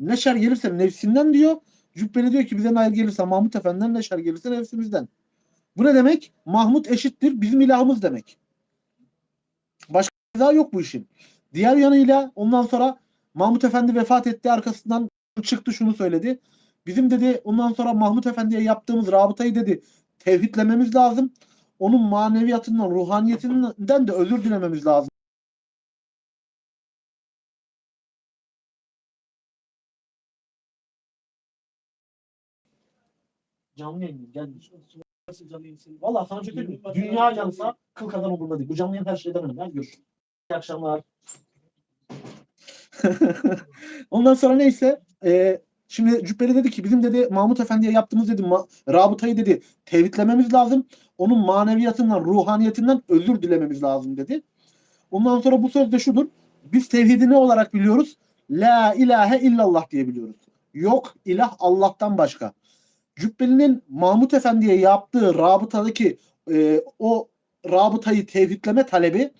Ne şer gelirse nefsinden diyor. Cübbeli diyor ki bize nail gelirse Mahmut Efendi'den ne şer gelirse nefsimizden. Bu ne demek? Mahmut eşittir bizim ilahımız demek. Başka izahı yok bu işin. Diğer yanıyla ondan sonra Mahmut Efendi vefat etti arkasından çıktı şunu söyledi. Bizim dedi ondan sonra Mahmut Efendi'ye yaptığımız rabıtayı dedi tevhidlememiz lazım. Onun maneviyatından, ruhaniyetinden de özür dilememiz lazım. Canlı yayın gel. Valla sana çok söyleyeyim. mi? Dünya yansa kıl kadar umurumda değil. Bu canlı yayın her şey demedim. Ben görüşürüz. İyi akşamlar. Ondan sonra neyse e, şimdi Cübbeli dedi ki bizim dedi Mahmut Efendi'ye yaptığımız dedi ma- rabıtayı dedi tevhidlememiz lazım. Onun maneviyatından, ruhaniyetinden özür dilememiz lazım dedi. Ondan sonra bu söz de şudur. Biz tevhidi ne olarak biliyoruz? La ilahe illallah diye biliyoruz. Yok ilah Allah'tan başka. Cübbeli'nin Mahmut Efendi'ye yaptığı rabıtadaki e, o rabıtayı tevhidleme talebi